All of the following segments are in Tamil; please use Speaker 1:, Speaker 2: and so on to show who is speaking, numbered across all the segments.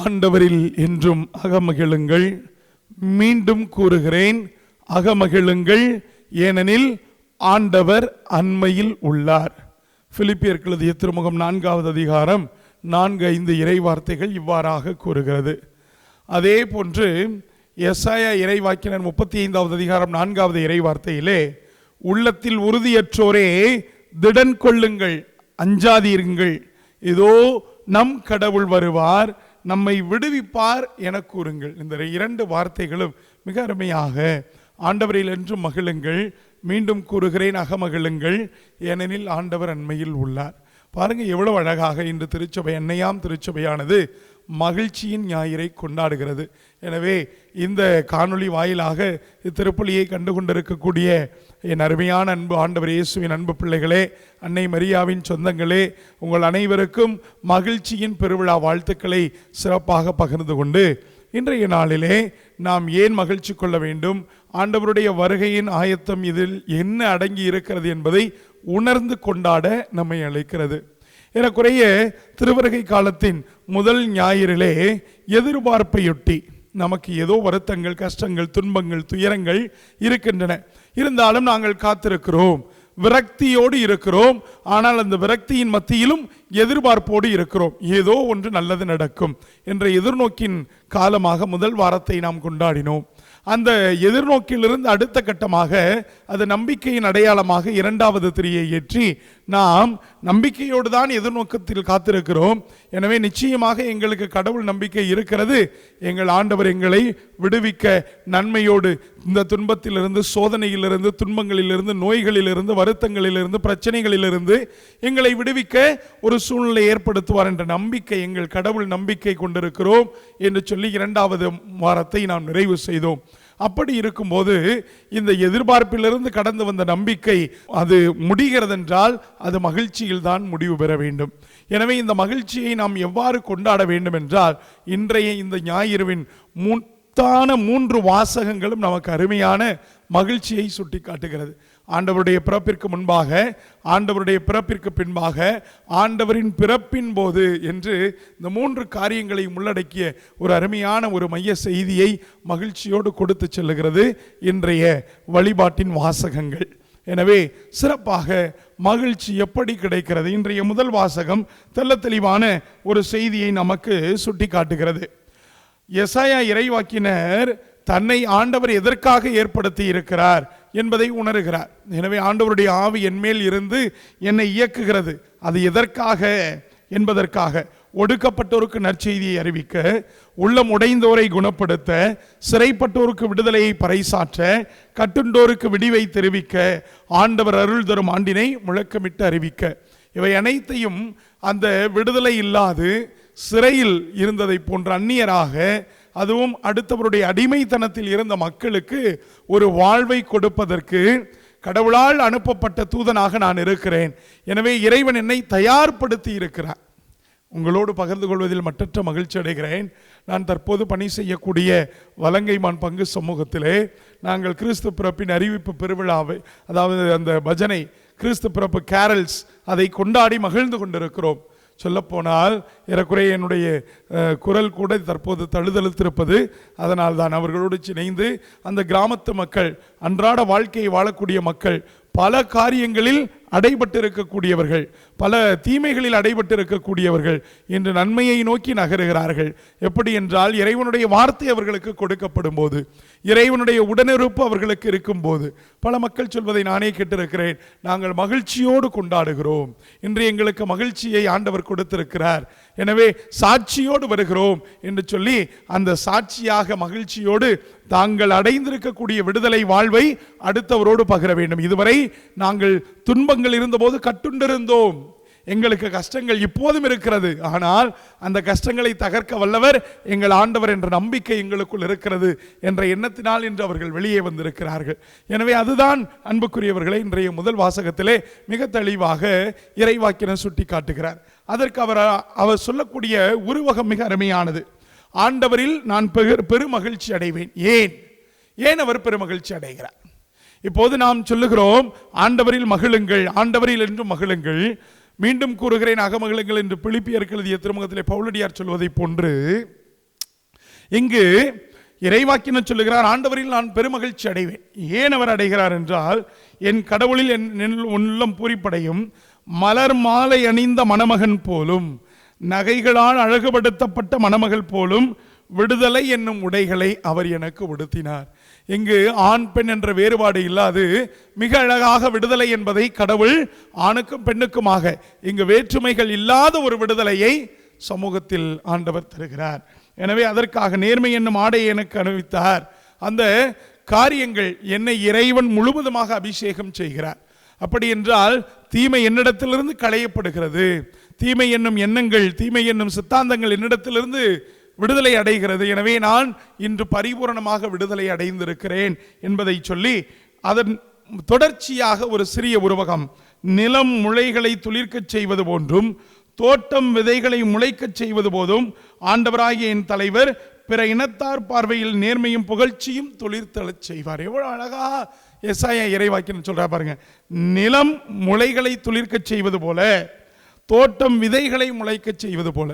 Speaker 1: ஆண்டவரில் என்றும் அகமகிழுங்கள். மீண்டும் கூறுகிறேன் அகமகிழுங்கள் ஏனெனில் ஆண்டவர் அண்மையில் உள்ளார். பிலிப்பியர் எழுதிய திருமுகம் நான்காவது அதிகாரம் நான்கு ஐந்து இறைவார்த்தைகள் இவ்வாறாக கூறுகிறது. அதே போன்று எஸ்ஐயா இறைவாக்கினர் முப்பத்தி ஐந்தாவது அதிகாரம் நான்காவது இறைவார்த்தையிலே உள்ளத்தில் உறுதியற்றோரே திடன் கொள்ளுங்கள் அஞ்சாதீருங்கள். இதோ நம் கடவுள் வருவார் நம்மை விடுவிப்பார் என கூறுங்கள். இந்த இரண்டு வார்த்தைகளும் மிக அருமையாக ஆண்டவரில் என்றும் மகிழுங்கள் மீண்டும் கூறுகிறேன் அகமகிழுங்கள் ஏனெனில் ஆண்டவர் அண்மையில் உள்ளார். பாருங்க எவ்வளவு அழகாக இன்று திருச்சபை என்னையாம் திருச்சபையானது மகிழ்ச்சியின் ஞாயிறை கொண்டாடுகிறது. எனவே இந்த காணொளி வாயிலாக இத்திருப்பலியை கண்டு கொண்டிருக்கக்கூடிய என் அருமையான அன்பு ஆண்டவர் இயேசுவின் அன்பு பிள்ளைகளே அன்னை மரியாவின் சொந்தங்களே உங்கள் அனைவருக்கும் மகிழ்ச்சியின் பெருவிழா வாழ்த்துக்களை சிறப்பாக பகிர்ந்து கொண்டு இன்றைய நாளிலே நாம் ஏன் மகிழ்ச்சி கொள்ள வேண்டும்? ஆண்டவருடைய வருகையின் ஆயத்தம் இதில் என்ன அடங்கி இருக்கிறது என்பதை உணர்ந்து கொண்டாட நம்மை அழைக்கிறது. ஏறக்குறைய திருவருகை காலத்தின் முதல் ஞாயிறிலே எதிர்பார்ப்பையொட்டி நமக்கு ஏதோ வருத்தங்கள் கஷ்டங்கள் துன்பங்கள் துயரங்கள் இருக்கின்றன. இருந்தாலும் நாங்கள் காத்திருக்கிறோம். விரக்தியோடு இருக்கிறோம். ஆனால் அந்த விரக்தியின் மத்தியிலும் எதிர்பார்ப்போடு இருக்கிறோம். ஏதோ ஒன்று நல்லது நடக்கும் என்ற எதிர்நோக்கின் காலமாக முதல் வாரத்தை நாம் கொண்டாடினோம். அந்த எதிர்நோக்கிலிருந்து அடுத்த கட்டமாக அது நம்பிக்கையின் அடையாளமாக இரண்டாவது திரியை ஏற்றி நாம் நம்பிக்கையோடு தான் எதிர்நோக்கத்தில் காத்திருக்கிறோம். எனவே நிச்சயமாக எங்களுக்கு கடவுள் நம்பிக்கை இருக்கிறது. எங்கள் ஆண்டவர் எங்களை விடுவிக்க நன்மையோடு இந்த துன்பத்திலிருந்து சோதனையிலிருந்து துன்பங்களிலிருந்து நோய்களிலிருந்து வருத்தங்களிலிருந்து பிரச்சனைகளிலிருந்து எங்களை விடுவிக்க ஒரு சூழ்நிலை ஏற்படுத்துவார் என்ற நம்பிக்கை எங்கள் கடவுள் நம்பிக்கை கொண்டிருக்கிறோம் என்று சொல்லி இரண்டாவது வாரத்தை நாம் நிறைவு செய்தோம். அப்படி இருக்கும்போது இந்த எதிர்பார்ப்பிலிருந்து கடந்து வந்த நம்பிக்கை அது முடிகிறதென்றால் அது மகிழ்ச்சியில் தான் முடிவு பெற வேண்டும். எனவே இந்த மகிழ்ச்சியை நாம் எவ்வாறு கொண்டாட வேண்டும் என்றால் இன்றைய இந்த ஞாயிறுவின் முத்தான மூன்று வாசகங்களும் நமக்கு அருமையான மகிழ்ச்சியை சுட்டி காட்டுகிறது ஆண்டவருடைய பிறப்பிற்கு முன்பாக ஆண்டவருடைய பிறப்பிற்கு பின்பாக ஆண்டவரின் பிறப்பின் போது என்று இந்த மூன்று காரியங்களை உள்ளடக்கிய ஒரு அருமையான ஒரு மைய செய்தியை மகிழ்ச்சியோடு கொடுத்து செல்லுகிறது இன்றைய வழிபாட்டின் வாசகங்கள். எனவே சிறப்பாக மகிழ்ச்சி எப்படி கிடைக்கிறது? இன்றைய முதல் வாசகம் தெல்ல தெளிவான ஒரு செய்தியை நமக்கு சுட்டி காட்டுகிறது எசாயா இறைவாக்கினர் தன்னை ஆண்டவர் எதற்காக ஏற்படுத்தி இருக்கிறார்? என்பதை உணர்கிறார். எனவே ஆண்டவருடைய ஆவி என்மேல் இருந்து என்னை இயக்குகிறது. அது எதற்காக? என்பதற்காக. ஒடுக்கப்பட்டோருக்கு நற்செய்தியை அறிவிக்க உள்ளம் உடைந்தோரை குணப்படுத்த சிறைப்பட்டோருக்கு விடுதலையை பறைசாற்ற கட்டுண்டோருக்கு விடிவை தெரிவிக்க ஆண்டவர் அருள் தரும் ஆண்டினை முழக்கமிட்டு அறிவிக்க. இவை அனைத்தையும் அந்த விடுதலை இல்லாது சிறையில் இருந்ததை போன்ற அந்நியராக அதுவும் அடுத்தவருடைய அடிமைத்தனத்தில் இருந்த மக்களுக்கு ஒரு வாழ்வை கொடுப்பதற்கு கடவுளால் அனுப்பப்பட்ட தூதனாக நான் இருக்கிறேன். எனவே இறைவன் என்னை தயார்படுத்தி இருக்கிறார். உங்களோடு பகிர்ந்து கொள்வதில் மற்றற்ற மகிழ்ச்சி அடைகிறேன். நான் தற்போது பணி செய்யக்கூடிய வலங்கைமான் பங்கு சமூகத்திலே நாங்கள் கிறிஸ்து பிறப்பின் அறிவிப்பு பெருவிழாவை அதாவது அந்த பஜனை கிறிஸ்து பிறப்பு கேரல்ஸ் அதை கொண்டாடி மகிழ்ந்து கொண்டிருக்கிறோம். சொல்லப்போனால் ஏறக்குறைய என்னுடைய குரல் கூட தற்போது தழுதழுத்திருப்பது அதனால் தான் அவர்களோடு சிணைந்து அந்த கிராமத்து மக்கள் அன்றாட வாழ்க்கையை வாழக்கூடிய மக்கள் பல காரியங்களில் அடைபட்டு இருக்கக்கூடியவர்கள் பல தீமைகளில் அடைபட்டு இருக்கக்கூடியவர்கள் இன்று நன்மையை நோக்கி நகருகிறார்கள். எப்படி என்றால் இறைவனுடைய வார்த்தை அவர்களுக்கு கொடுக்கப்படும் போது இறைவனுடைய உடனிருப்பு அவர்களுக்கு இருக்கும்போது பல மக்கள் சொல்வதை நானே கேட்டிருக்கிறேன் நாங்கள் மகிழ்ச்சியோடு கொண்டாடுகிறோம். இன்று எங்களுக்கு மகிழ்ச்சியை ஆண்டவர் கொடுத்திருக்கிறார். எனவே சாட்சியோடு வருகிறோம் என்று சொல்லி அந்த சாட்சியாக மகிழ்ச்சியோடு தாங்கள் அடைந்திருக்கக்கூடிய விடுதலை வாழ்வை அடுத்தவரோடு பகிர வேண்டும். இதுவரை நாங்கள் துன்பங்கள் இருந்தபோது கட்டுண்டிருந்தோம். எங்களுக்கு கஷ்டங்கள் இப்போதும் இருக்கிறது. ஆனால் அந்த கஷ்டங்களை தகர்க்க வல்லவர் எங்கள் ஆண்டவர் என்ற நம்பிக்கை எங்களுக்குள் இருக்கிறது என்ற எண்ணத்தினால் இன்று அவர்கள் வெளியே வந்திருக்கிறார்கள். எனவே அதுதான் அன்புக்குரியவர்களை இன்றைய முதல் வாசகத்திலே மிக தெளிவாக இறைவாக்கினர் சுட்டி காட்டுகிறார் அதற்கு அவர் அவர் சொல்லக்கூடிய உருவகம் மிக அருமையானது. ஆண்டவரில் நான் பெரு பெருமகிழ்ச்சி அடைவேன். ஏன்? ஏன் அவர் பெருமகிழ்ச்சி அடைகிறார்? இப்போது நாம் சொல்லுகிறோம் ஆண்டவரில் மகிழுங்கள் ஆண்டவரில் என்றும் மகிழுங்கள். மீண்டும் கூறுகிறேன் அகமகளுங்கள் என்று பிலிப்பியருக்கு எழுதிய திருமுகத்திலே பவுலடியார் சொல்வதைப் போன்று இங்கு இறைவாக்கினர் சொல்லுகிறார் ஆண்டவரில் நான் பெருமகிழ்ச்சி அடைவேன். ஏன் அவர் அடைகிறார் என்றால் என் கடவுளில் என் என் உள்ளம் பூரிப்படையும் மலர் மாலை அணிந்த மணமகன் போலும் நகைகளால் அழகுபடுத்தப்பட்ட மணமகள் போலும் விடுதலை என்னும் உடைகளை அவர் எனக்கு உடுத்தினார். இங்கு ஆண் பெண் என்ற வேறுபாடு இல்லாது மிக அழகாக விடுதலை என்பதை கடவுள் ஆணுக்கும் பெண்ணுக்குமாக இங்கு வேற்றுமைகள் இல்லாத ஒரு விடுதலையை சமூகத்தில் ஆண்டவர் தருகிறார். எனவே அதற்காக நேர்மை என்னும் ஆடை எனக்கு அனுபவித்தார் அந்த காரியங்கள் என்னை இறைவன் முழுவதுமாக அபிஷேகம் செய்கிறார். அப்படி என்றால் தீமை என்னிடத்திலிருந்து களையப்படுகிறது. தீமை என்னும் எண்ணங்கள் தீமை என்னும் சித்தாந்தங்கள் என்னிடத்திலிருந்து விடுதலை அடைகிறது. எனவே நான் இன்று பரிபூரணமாக விடுதலை அடைந்திருக்கிறேன் என்பதை சொல்லி அதன் தொடர்ச்சியாக ஒரு சிறிய உருவகம் நிலம் முளைகளை துளிர்க்கச் செய்வது போன்றும் தோட்டம் விதைகளை முளைக்கச் செய்வது போதும் ஆண்டவராகிய என் தலைவர் பிற இனத்தார் பார்வையில் நேர்மையும் புகழ்ச்சியும் துளிர்த்தெழச் செய்வார். எவ்வளோ அழகா எஸ்ஐயா இறைவாக்கின்னு சொல்கிறா பாருங்க. நிலம் முளைகளை துளிர்க்கச் செய்வது போல தோட்டம் விதைகளை முளைக்கச் செய்வது போல.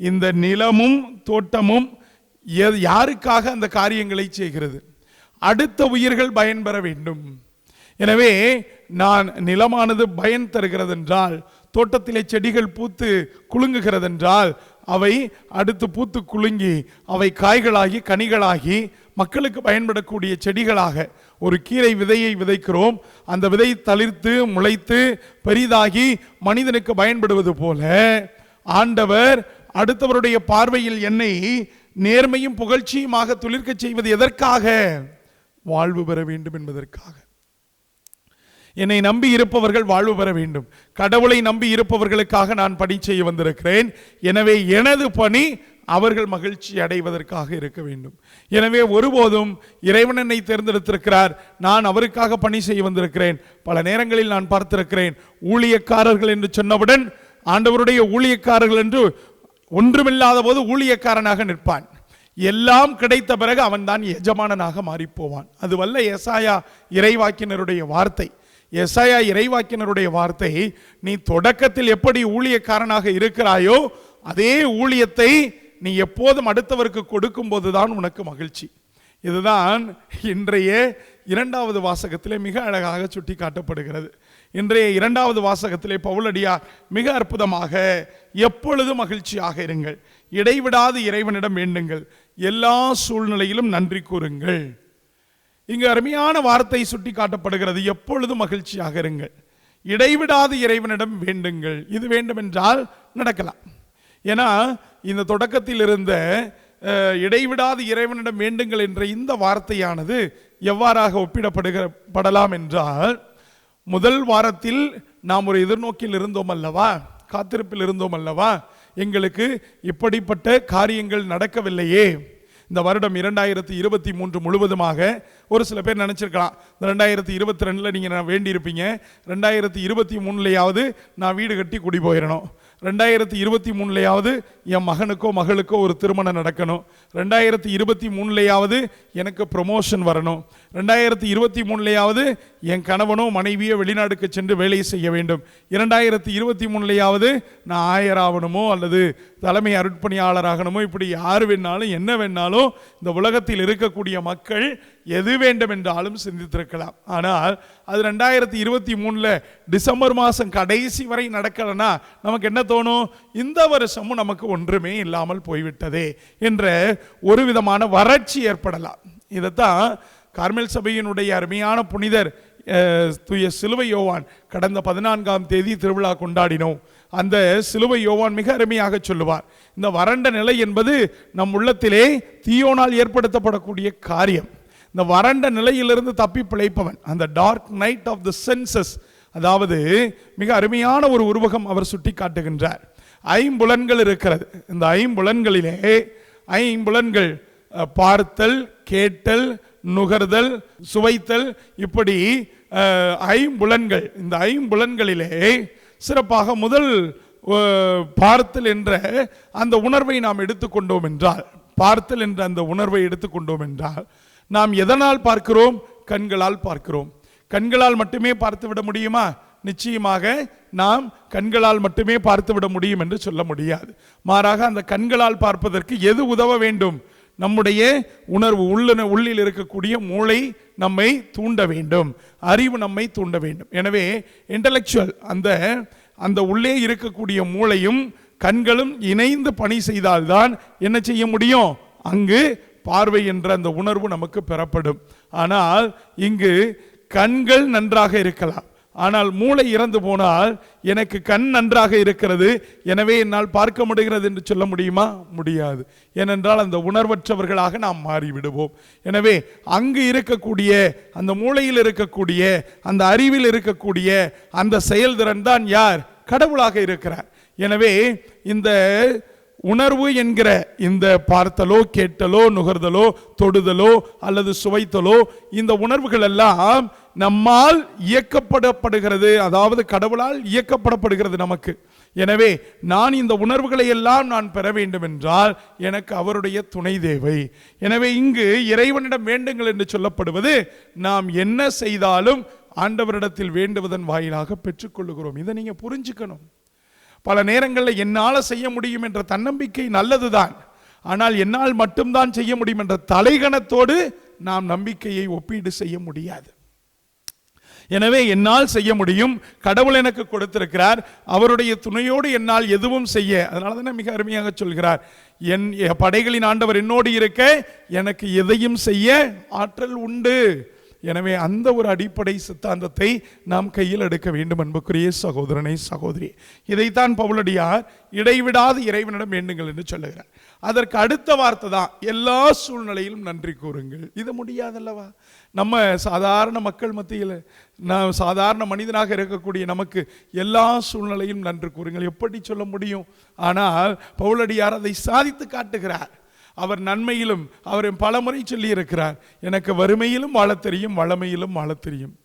Speaker 1: இந்த நிலமும் தோட்டமும் யாருக்காக அந்த காரியங்களை செய்கிறது? அடுத்த உயிர்கள் பயன்பெற வேண்டும். எனவே நான் நிலமானது பயன் தருகிறது என்றால் தோட்டத்திலே செடிகள் பூத்து குலுங்குகிறது என்றால் அவை அடுத்து பூத்து குலுங்கி அவை காய்களாகி கனிகளாகி மக்களுக்கு பயன்படக்கூடிய செடிகளாக ஒரு கீரை விதையை விதைக்கிறோம். அந்த விதை தளிர்த்து முளைத்து பெரிதாகி மனிதனுக்கு பயன்படுவது போல ஆண்டவர் அடுத்தவருடைய பார்வையில் என்னை நேர்மையும் புகழ்ச்சியுமாக துளிர்க்கச் செய்வது எதற்காக? வாழ்வு பெற வேண்டும் என்பதற்காக. என்னை நம்பி இருப்பவர்கள் வாழ்வு பெற வேண்டும். கடவுளை நம்பி இருப்பவர்களுக்காக நான் பணி செய்ய வந்திருக்கிறேன். எனவே எனது பணி அவர்கள் மகிழ்ச்சி அடைவதற்காக இருக்க வேண்டும். எனவே ஒருபோதும் இறைவன் என்னை தேர்ந்தெடுத்திருக்கிறார். நான் அவருக்காக பணி செய்ய வந்திருக்கிறேன். பல நேரங்களில் நான் பார்த்திருக்கிறேன். ஊழியக்காரர்கள் என்று சொன்னவுடன் ஆண்டவருடைய ஊழியக்காரர்கள் என்று ஒன்றுமில்லாத போது ஊழியக்காரனாக நிற்பான். எல்லாம் கிடைத்த பிறகு அவன் தான் எஜமானனாக மாறிப்போவான். அதுவல்ல எசாயா இறைவாக்கினருடைய வார்த்தை. எசாயா இறைவாக்கினருடைய வார்த்தை நீ தொடக்கத்தில் எப்படி ஊழியக்காரனாக இருக்கிறாயோ அதே ஊழியத்தை நீ எப்போதும் அடுத்தவருக்கு கொடுக்கும் போதுதான் உனக்கு மகிழ்ச்சி. இதுதான் இன்றைய இரண்டாவது வாசகத்திலே மிக அழகாக சுட்டி காட்டப்படுகிறது இன்றைய இரண்டாவது வாசகத்திலே பவுலடியார் மிக அற்புதமாக எப்பொழுதும் மகிழ்ச்சியாக இருங்கள். இடைவிடாது இறைவனிடம் வேண்டுங்கள் எல்லா சூழ்நிலையிலும் நன்றி கூறுங்கள். இங்கு அருமையான வார்த்தை சுட்டி காட்டப்படுகிறது எப்பொழுதும் மகிழ்ச்சியாக இருங்கள். இடைவிடாது இறைவனிடம் வேண்டுங்கள். இது வேண்டுமென்றால் நடக்கலாம். ஏன்னா இந்த தொடக்கத்தில் இருந்த அஹ், இடைவிடாது இறைவனிடம் வேண்டுங்கள் என்ற இந்த வார்த்தையானது எவ்வாறாக ஒப்பிடப்படுகிற படலாம் என்றால் முதல் வாரத்தில் நாம் ஒரு எதிர்நோக்கில் இருந்தோம் அல்லவா? காத்திருப்பில் இருந்தோம் அல்லவா? எங்களுக்கு இப்படிப்பட்ட காரியங்கள் நடக்கவில்லையே. இந்த வருடம் இரண்டாயிரத்தி இருபத்தி மூன்று முழுவதுமாக ஒரு சில பேர் நினச்சிருக்கலாம் ரெண்டாயிரத்தி இருபத்தி ரெண்டில் நீங்கள் நான் வேண்டியிருப்பீங்க ரெண்டாயிரத்தி இருபத்தி மூணுலையாவது நான் வீடு கட்டி குடி போயிடணும் ரெண்டாயிரத்தி இருபத்தி மூணுலையாவது என் மகனுக்கோ மகளுக்கோ ஒரு திருமணம் நடக்கணும் ரெண்டாயிரத்தி இருபத்தி மூணுலையாவது எனக்கு ப்ரொமோஷன் வரணும் ரெண்டாயிரத்தி இருபத்தி மூணுலையாவது என் கணவனோ மனைவியோ வெளிநாடுக்கு சென்று வேலை செய்ய வேண்டும். இரண்டாயிரத்தி இருபத்தி மூணுலையாவது நான் ஆயராகணுமோ அல்லது தலைமை அருட்பணியாளராகணுமோ இப்படி யார் வேணாலும் என்ன வேணாலும் இந்த உலகத்தில் இருக்கக்கூடிய மக்கள் எது வேண்டும் என்றாலும் சிந்தித்திருக்கலாம். ஆனால் அது ரெண்டாயிரத்தி இருபத்தி மூணில் டிசம்பர் மாதம் கடைசி வரை நடக்கலைன்னா நமக்கு என்ன தோணும்? இந்த வருஷமும் நமக்கு ஒன்றுமே இல்லாமல் போய்விட்டதே என்ற ஒரு விதமான வறட்சி ஏற்படலாம். இதைத்தான் கார்மேல் சபையினுடைய அருமையான புனிதர் தூய சிலுவை யோவான் கடந்த பதினான்காம் தேதி திருவிழா கொண்டாடினோம். அந்த சிலுவை யோவான் மிக அருமையாக சொல்லுவார். இந்த வறண்ட நிலை என்பது நம் உள்ளத்திலே தீயோனால் ஏற்படுத்தப்படக்கூடிய காரியம். இந்த வறண்ட நிலையிலிருந்து தப்பி பிழைப்பவன் அந்த dark night of the senses அதாவது மிக அருமையான ஒரு உருவகம் அவர் சுட்டி காட்டுகின்றார் ஐம்புலன்கள் இருக்கிறது. இந்த ஐம்புலன்களிலே ஐம்புலன்கள் பார்த்தல் கேட்டல் நுகர்தல் சுவைத்தல் இப்படி ஐம்புலன்கள். இந்த ஐம்புலன்களிலே சிறப்பாக முதல் பார்த்தல் என்ற அந்த உணர்வை நாம் எடுத்துக்கொண்டோம் என்றால் பார்த்தல் என்ற அந்த உணர்வை எடுத்துக்கொண்டோம் என்றால் நாம் எதனால் பார்க்கிறோம்? கண்களால் பார்க்கிறோம். கண்களால் மட்டுமே பார்த்து விட முடியுமா? நிச்சயமாக நாம் கண்களால் மட்டுமே பார்த்து விட முடியும் என்று சொல்ல முடியாது. மாறாக அந்த கண்களால் பார்ப்பதற்கு எது உதவ வேண்டும்? நம்முடைய உணர்வு உள்ள உள்ளில் இருக்கக்கூடிய மூளை நம்மை தூண்ட வேண்டும். அறிவு நம்மை தூண்ட வேண்டும். எனவே இன்டலெக்சுவல் அந்த அந்த உள்ளே இருக்கக்கூடிய மூளையும் கண்களும் இணைந்து பணி செய்தால்தான் என்ன செய்ய முடியும்? அங்கு பார்வை என்ற அந்த உணர்வு நமக்கு பெறப்படும். ஆனால் இங்கு கண்கள் நன்றாக இருக்கலாம். ஆனால் மூளை இறந்து போனால் எனக்கு கண் நன்றாக இருக்கிறது. எனவே என்னால் பார்க்க முடிகிறது என்று சொல்ல முடியுமா? முடியாது. ஏனென்றால் அந்த உணர்வற்றவர்களாக நாம் மாறிவிடுவோம். எனவே அங்கு இருக்கக்கூடிய அந்த மூளையில் இருக்கக்கூடிய அந்த அறிவில் இருக்கக்கூடிய அந்த செயல்திறன் தான் யார்? கடவுளாக இருக்கிறார். எனவே இந்த உணர்வு என்கிற இந்த பார்த்தலோ கேட்டலோ நுகர்தலோ தொடுதலோ அல்லது சுவைத்தலோ இந்த உணர்வுகள் எல்லாம் நம்மால் இயக்கப்படப்படுகிறது. அதாவது கடவுளால் இயக்கப்படப்படுகிறது நமக்கு. எனவே நான் இந்த உணர்வுகளை எல்லாம் நான் பெற வேண்டும் என்றால் எனக்கு அவருடைய துணை தேவை. எனவே இங்கு இறைவனிடம் வேண்டுங்கள் என்று சொல்லப்படுவது நாம் என்ன செய்தாலும் ஆண்டவரிடத்தில் வேண்டுவதன் வாயிலாக பெற்றுக்கொள்ளுகிறோம். இதை நீங்கள் புரிஞ்சுக்கணும். பல நேரங்களில் என்னால் செய்ய முடியும் என்ற தன்னம்பிக்கை நல்லதுதான். ஆனால் என்னால் மட்டும்தான் செய்ய முடியும் என்ற தலைகணத்தோடு நாம் நம்பிக்கையை ஒப்பீடு செய்ய முடியாது. எனவே என்னால் செய்ய முடியும். கடவுள் எனக்கு கொடுத்திருக்கிறார். அவருடைய துணையோடு என்னால் எதுவும் செய்ய. அதனால தானே மிக அருமையாக சொல்கிறார். என் படைகளின் ஆண்டவர் என்னோடு இருக்க. எனக்கு எதையும் செய்ய ஆற்றல் உண்டு. எனவே அந்த ஒரு அடிப்படை சித்தாந்தத்தை நாம் கையில் எடுக்க வேண்டும் அன்புக்குரிய சகோதரனை சகோதரி இதைத்தான் பவுலடியார் இடைவிடாது இறைவனிடம் வேண்டுங்கள் என்று சொல்லுகிறார். அதற்கு அடுத்த வார்த்தை தான் எல்லா சூழ்நிலையிலும் நன்றி கூறுங்கள். இது முடியாதல்லவா? நம்ம சாதாரண மக்கள் மத்தியில் நான் சாதாரண மனிதனாக இருக்கக்கூடிய நமக்கு எல்லா சூழ்நிலையும் நன்றி கூறுங்கள். எப்படி சொல்ல முடியும்? ஆனால் பவுலடியார் அதை சாதித்து காட்டுகிறார். அவர் நன்மையிலும் அவர் பலமுறை சொல்லி இருக்கிறார் எனக்கு வறுமையிலும் வாழத் தெரியும் வளமையிலும் வாழத் தெரியும்.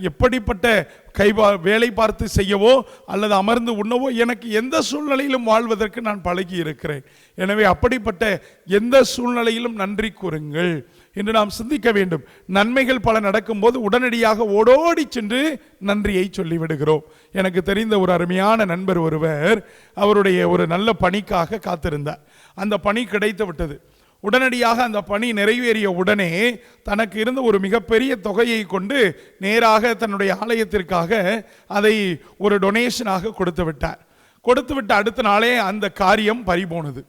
Speaker 1: எப்படிப்பட்ட கைவா வேலை பார்த்து செய்யவோ அல்லது அமர்ந்து உண்ணவோ எனக்கு எந்த சூழ்நிலையிலும் வாழ்வதற்கு நான் பழகி இருக்கிறேன் எனவே அப்படிப்பட்ட எந்த சூழ்நிலையிலும் நன்றி கூறுங்கள் என்று நாம் சிந்திக்க வேண்டும். நன்மைகள் பல நடக்கும்போது உடனடியாக ஓடோடி சென்று நன்றியை சொல்லிவிடுகிறோம். எனக்கு தெரிந்த ஒரு அருமையான நண்பர் ஒருவர் அவருடைய ஒரு நல்ல பணிக்காக காத்திருந்தார். அந்த பணி கிடைத்து விட்டது. உடனடியாக அந்த பணி நிறைவேறிய உடனே தனக்கு இருந்த ஒரு மிகப்பெரிய தொகையை கொண்டு நேராக தன்னுடைய ஆலயத்திற்காக அதை ஒரு டொனேஷனாக கொடுத்து விட்டார். கொடுத்து விட்ட அடுத்த நாளே அந்த காரியம் பறிபோனது.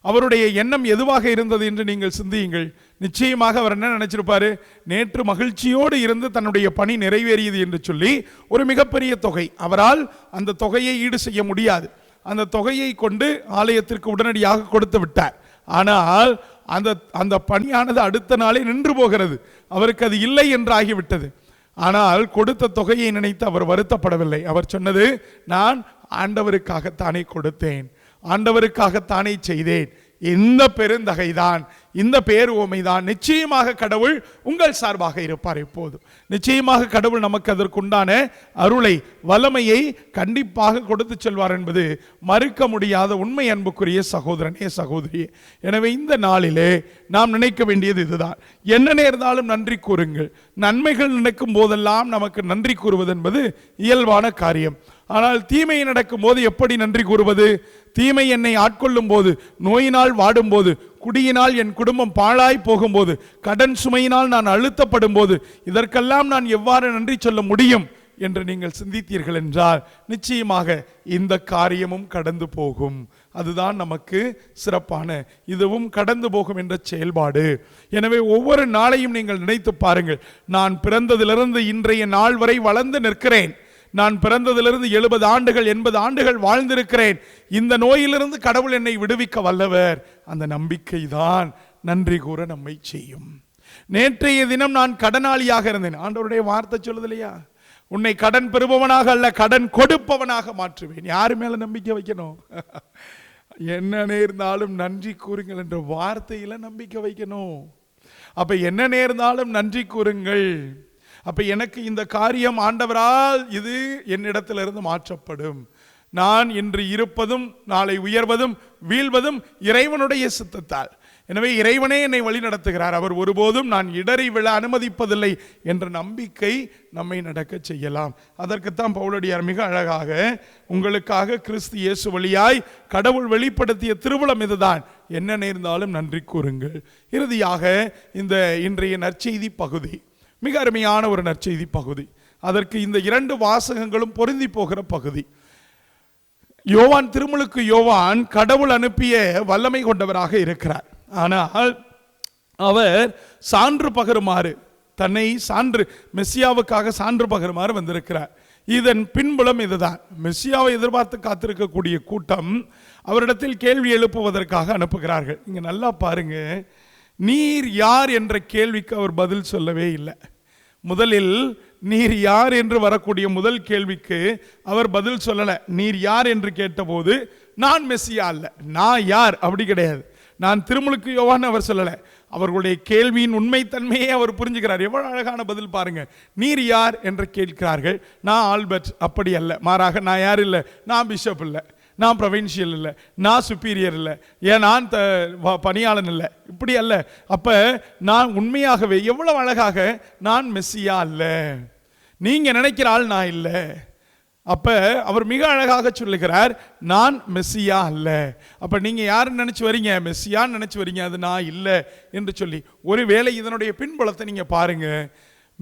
Speaker 1: அவருடைய எண்ணம் எதுவாக இருந்தது என்று நீங்கள் சிந்தியுங்கள். நிச்சயமாக அவர் என்ன நினச்சிருப்பாரு? நேற்று மகிழ்ச்சியோடு இருந்து தன்னுடைய பணி நிறைவேறியது என்று சொல்லி ஒரு மிகப்பெரிய தொகை. அவரால் அந்த தொகையை ஈடு செய்ய முடியாது. அந்த தொகையை கொண்டு ஆலயத்திற்கு உடனடியாக கொடுத்து விட்டார். ஆனால் அந்த அந்த பணியானது அடுத்த நாளே நின்று போகிறது. அவருக்கு அது இல்லை என்றாகிவிட்டது. ஆனால் கொடுத்த தொகையை நினைத்து அவர் வருத்தப்படவில்லை. அவர் சொன்னது நான் ஆண்டவருக்காகத்தானே கொடுத்தேன். ஆண்டவருக்காகத்தானே செய்தேன். இந்த பெருந்தகைதான். இந்த பேருவமைதான் நிச்சயமாக கடவுள் உங்கள் சார்பாக இருப்பார் எப்போதும் நிச்சயமாக கடவுள் நமக்கு அதற்குண்டான அருளை வல்லமையை கண்டிப்பாக கொடுத்து செல்வார் என்பது மறுக்க முடியாத உண்மை அன்புக்குரிய சகோதரனே சகோதரியே. எனவே இந்த நாளிலே நாம் நினைக்க வேண்டியது இதுதான். என்ன நேர்ந்தாலும் நன்றி கூறுங்கள். நன்மைகள் நினைக்கும் போதெல்லாம் நமக்கு நன்றி கூறுவது என்பது இயல்பான காரியம். ஆனால் தீமை நடக்கும் போது எப்படி நன்றி கூறுவது? தீமை என்னை ஆட்கொள்ளும் போது நோயினால் வாடும்போது குடியினால் என் குடும்பம் பாழாய் போகும்போது கடன் சுமையினால் நான் அழுத்தப்படும் போது இதற்கெல்லாம் நான் எவ்வாறு நன்றி சொல்ல முடியும் என்று நீங்கள் சிந்தித்தீர்கள் என்றால் நிச்சயமாக இந்த காரியமும் கடந்து போகும். அதுதான் நமக்கு சிறப்பான இதுவும் கடந்து போகும் என்ற செயல்பாடு. எனவே ஒவ்வொரு நாளையும் நீங்கள் நினைத்து பாருங்கள் நான் பிறந்ததிலிருந்து இன்றைய நாள் வரை வளர்ந்து நிற்கிறேன். நான் பிறந்ததிலிருந்து எழுபது ஆண்டுகள் எண்பது ஆண்டுகள் வாழ்ந்திருக்கிறேன். இந்த நோயிலிருந்து கடவுள் என்னை விடுவிக்க வல்லவர். அந்த நம்பிக்கை தான் நன்றி கூற நம்மை செய்யும். நேற்றைய தினம் நான் கடனாளியாக இருந்தேன். ஆண்டவருடைய வார்த்தை சொல்லுது இல்லையா உன்னை கடன் பெறுபவனாக அல்ல கடன் கொடுப்பவனாக மாற்றுவேன். யாரு மேல நம்பிக்கை வைக்கணும்? என்ன நேர்ந்தாலும் நன்றி கூறுங்கள் என்ற வார்த்தையில நம்பிக்கை வைக்கணும். அப்ப என்ன நேர்ந்தாலும் நன்றி கூறுங்கள். அப்போ எனக்கு இந்த காரியம் ஆண்டவரால் இது என்னிடத்திலிருந்து மாற்றப்படும். நான் இன்று இருப்பதும் நாளை உயர்வதும் வீழ்வதும் இறைவனுடைய சித்தத்தால். எனவே இறைவனே என்னை வழி நடத்துகிறார். அவர் ஒருபோதும் நான் இடறி விழ அனுமதிப்பதில்லை என்ற நம்பிக்கை நம்மை நடக்க செய்யலாம். அதற்குத்தான் பவுலடியார் மிக அழகாக உங்களுக்காக கிறிஸ்து இயேசு வழியாய் கடவுள் வெளிப்படுத்திய திருவுளம் இதுதான். என்ன நேர்ந்தாலும் நன்றி கூறுங்கள். இறுதியாக இந்த இன்றைய நற்செய்தி பகுதி. மிக அருமையான ஒரு நற்செய்தி பகுதி. அதற்கு இந்த இரண்டு வாசகங்களும் பொருந்தி போகிற பகுதி. யோவான் திருமுழுக்கு யோவான் கடவுள் அனுப்பிய வல்லமை கொண்டவராக இருக்கிறார். ஆனால் அவர் சான்று பகருமாறு தன்னை சான்று மெஸ்ஸியாவுக்காக சான்று பகருமாறு வந்திருக்கிறார். இதன் பின்புலம் இதுதான். மெஸ்ஸியாவை எதிர்பார்த்து காத்திருக்கக்கூடிய கூட்டம் அவரிடத்தில் கேள்வி எழுப்புவதற்காக அனுப்புகிறார்கள். இங்கே நல்லா பாருங்க. நீர் யார் என்ற கேள்விக்கு அவர் பதில் சொல்லவே இல்லை. முதலில் நீர் யார் என்று வரக்கூடிய முதல் கேள்விக்கு அவர் பதில் சொல்லலை. நீர் யார் என்று கேட்டபோது நான் மெஸ்ஸியா அல்ல. நான் யார்? அப்படி கிடையாது. நான் திருமுழுக்கு யோவான்னு அவர் சொல்லலை. அவர்களுடைய கேள்வியின் உண்மைத்தன்மையை அவர் புரிஞ்சுக்கிறார். எவ்வளோ அழகான பதில் பாருங்க. நீர் யார்? என்று கேட்கிறார்கள். நான் ஆல்பர்ட். அப்படி அல்ல. மாறாக நான் யார் இல்லை? நான் பிஷப் இல்லை. நான் ப்ரொவின்ஷியல் இல்லை நான் சுப்பீரியர் இல்லை ஏன் நான் த வ- பணியாளன் இல்லை? இப்படி அல்ல. அப்போ நான் உண்மையாகவே எவ்வளவு அழகாக நான் மெஸ்ஸியா அல்ல. நீங்கள் நினைக்கிற ஆள் நான் இல்லை. அப்போ அவர் மிக அழகாக சொல்லுகிறார் நான் மெஸ்ஸியா அல்ல. அப்போ நீங்கள் யாருன்னு நினச்சி வரீங்க? மெஸ்ஸியான்னு நினச்சி வரீங்க அது நான் இல்லை என்று சொல்லி. ஒருவேளை இதனுடைய பின்புலத்தை நீங்கள் பாருங்கள்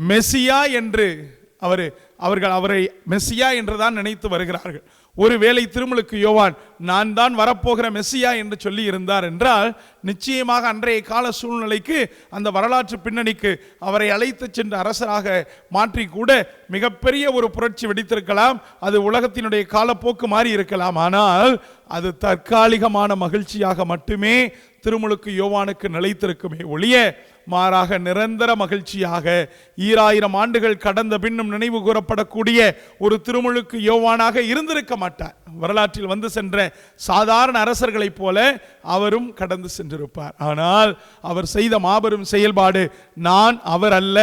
Speaker 1: மெஸ்ஸியா என்று அவர் அவர்கள் அவரை மெஸ்ஸியா என்று தான் நினைத்து வருகிறார்கள். ஒருவேளை திருமலுக்கு யோவான் நான் தான் வரப்போகிற மெஸ்ஸியா? என்று சொல்லி இருந்தார் என்றால் நிச்சயமாக அன்றைய கால சூழ்நிலைக்கு அந்த வரலாற்று பின்னணிக்கு அவரை அழைத்து சென்ற அரசராக மாற்றி கூட மிகப்பெரிய ஒரு புரட்சி வெடித்திருக்கலாம். அது உலகத்தினுடைய காலப்போக்கு மாறி இருக்கலாம். ஆனால் அது தற்காலிகமான மகிழ்ச்சியாக மட்டுமே திருமுழுக்கு யோவானுக்கு நிலைத்திருக்குமே ஒழிய மாறாக நிரந்தர மகிழ்ச்சியாக ஈராயிரம் ஆண்டுகள் கடந்த பின்னும் நினைவு கூறப்படக்கூடிய ஒரு திருமுழுக்கு யோவானாக இருந்திருக்க மாட்டார். வரலாற்றில் வந்து சென்ற சாதாரண அரசர்களைப் போல அவரும் கடந்து சென்றிருப்பார். ஆனால் அவர் செய்த மாபெரும் செயல்பாடு நான் அவர் அல்ல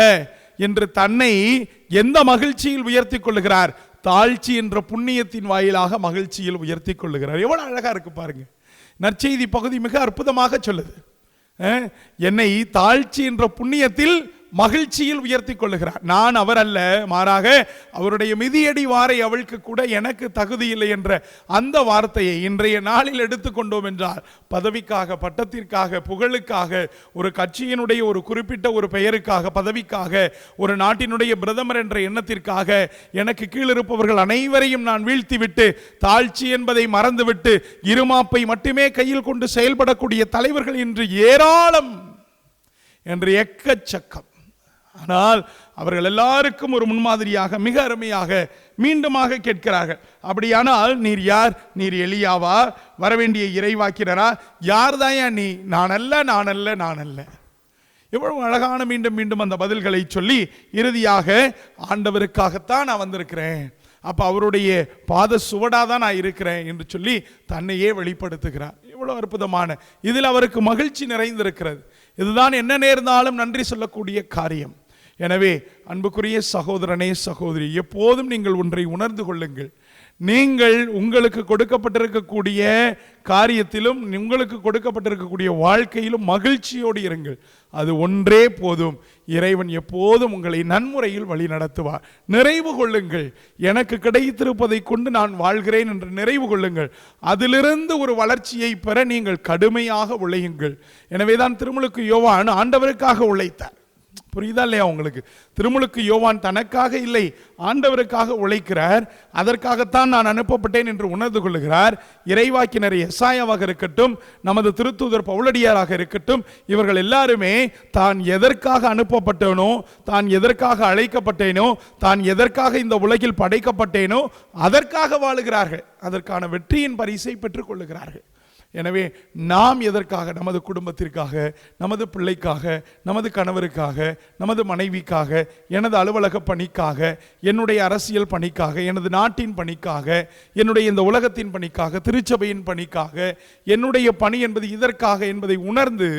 Speaker 1: என்று தன்னை எந்த மகிழ்ச்சியில் உயர்த்தி கொள்ளுகிறார்? தாழ்ச்சி என்ற புண்ணியத்தின் வாயிலாக மகிழ்ச்சியில் உயர்த்தி கொள்ளுகிறார். எவ்வளவு அழகா இருக்கு பாருங்க. நற்செய்தி பகுதி மிக அற்புதமாக சொல்லுது. என்னை தாழ்ச்சி என்ற புண்ணியத்தில் மகிழ்ச்சியில் உயர்த்தி கொள்ளுகிறார். நான் அவர் அல்ல மாறாக அவருடைய மிதியடி வாரை அவளுக்கு கூட எனக்கு தகுதி இல்லை என்ற அந்த வார்த்தையை இன்றைய நாளில் எடுத்துக்கொண்டோம் என்றால் பதவிக்காக பட்டத்திற்காக புகழுக்காக ஒரு கட்சியினுடைய ஒரு குறிப்பிட்ட ஒரு பெயருக்காக பதவிக்காக ஒரு நாட்டினுடைய பிரதமர் என்ற எண்ணத்திற்காக எனக்கு கீழிருப்பவர்கள் அனைவரையும் நான் வீழ்த்திவிட்டு தாழ்ச்சி என்பதை மறந்துவிட்டு இருமாப்பை மட்டுமே கையில் கொண்டு செயல்படக்கூடிய தலைவர்கள் இன்று ஏராளம் என்று எக்கச்சக்கம். ஆனால் அவர்கள் எல்லாருக்கும் ஒரு முன்மாதிரியாக மிக அருமையாக மீண்டுமாக கேட்கிறார்கள். அப்படியானால் நீர் யார்? நீர் எளியாவா வரவேண்டிய இறைவாக்கினரா? யார் நீ நான் அல்ல நான் அல்ல நான் அல்ல எவ்வளவு அழகான மீண்டும் மீண்டும் அந்த பதில்களை சொல்லி இறுதியாக ஆண்டவருக்காகத்தான் நான் வந்திருக்கிறேன். அப்போ அவருடைய பாத சுவடாக தான் நான் இருக்கிறேன் என்று சொல்லி தன்னையே வெளிப்படுத்துகிறார். இவ்வளோ அற்புதமான இதில் அவருக்கு மகிழ்ச்சி நிறைந்திருக்கிறது. இதுதான் என்ன நேர்ந்தாலும் நன்றி சொல்லக்கூடிய காரியம். எனவே அன்புக்குரிய சகோதரனே சகோதரி எப்போதும் நீங்கள் ஒன்றை உணர்ந்து கொள்ளுங்கள். நீங்கள் உங்களுக்கு கொடுக்கப்பட்டிருக்கக்கூடிய காரியத்திலும் உங்களுக்கு கொடுக்கப்பட்டிருக்கக்கூடிய வாழ்க்கையிலும் மகிழ்ச்சியோடு இருங்கள். அது ஒன்றே போதும். இறைவன் எப்போதும் உங்களை நன்முறையில் வழி நடத்துவார். நிறைவு கொள்ளுங்கள். எனக்கு கிடைத்திருப்பதை கொண்டு நான் வாழ்கிறேன் என்று நிறைவு கொள்ளுங்கள். அதிலிருந்து ஒரு வளர்ச்சியை பெற நீங்கள் கடுமையாக உழையுங்கள். எனவேதான் திருமுழுக்கு யோவான் ஆண்டவருக்காக உழைத்தார். புரியுதா இல்லையா உங்களுக்கு? திருமுழுக்கு யோவான் தனக்காக இல்லை ஆண்டவருக்காக உழைக்கிறார். அதற்காகத்தான் நான் அனுப்பப்பட்டேன் என்று உணர்ந்து கொள்கிறார் இறைவாக்கினர் எசாயாவாக இருக்கட்டும் நமது திருத்தூதர் பவுலடியாராக இருக்கட்டும் இவர்கள் எல்லாருமே தான் எதற்காக அனுப்பப்பட்டேனோ தான் எதற்காக அழைக்கப்பட்டேனோ தான் எதற்காக இந்த உலகில் படைக்கப்பட்டேனோ அதற்காக வாழுகிறார்கள். அதற்கான வெற்றியின் பரிசை பெற்றுக் கொள்ளுகிறார்கள். எனவே நாம் எதற்காக நமது குடும்பத்திற்காக நமது பிள்ளைக்காக நமது கணவருக்காக நமது மனைவிக்காக எனது அலுவலக பணிக்காக என்னுடைய அரசியல் பணிக்காக எனது நாட்டின் பணிக்காக என்னுடைய இந்த உலகத்தின் பணிக்காக திருச்சபையின் பணிக்காக என்னுடைய பணி என்பது இதற்காக என்பதை உணர்ந்து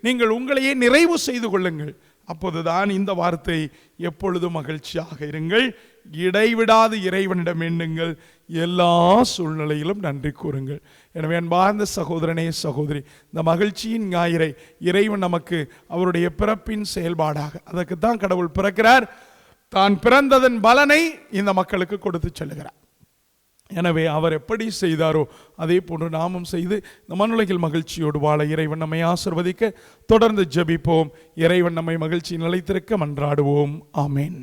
Speaker 1: நீங்கள் உங்களையே நிறைவு செய்து கொள்ளுங்கள். அப்போதுதான் இந்த வார்த்தை எப்பொழுதும் மகிழ்ச்சியாக இருங்கள். இடைவிடாது இறைவனிடம் எண்ணுங்கள். எல்லா சூழ்நிலையிலும் நன்றி கூறுங்கள். எனவே அன்பார்ந்த சகோதரனே சகோதரி இந்த மகிழ்ச்சியின் ஞாயிறை இறைவன் நமக்கு அவருடைய பிறப்பின் செயல்பாடாக அதற்கு தான் கடவுள் பிறக்கிறார். தான் பிறந்ததன் பலனை இந்த மக்களுக்கு கொடுத்து செல்கிறார் எனவே அவர் எப்படி செய்தாரோ அதே போன்று நாமும் செய்து இந்த மண்ணுலகில் மகிழ்ச்சியோடு வாழ இறைவன் நம்மை ஆசிர்வதிக்க தொடர்ந்து ஜெபிப்போம். இறைவன் நம்மை மகிழ்ச்சி நிலைத்திருக்க மன்றாடுவோம். ஆமேன்.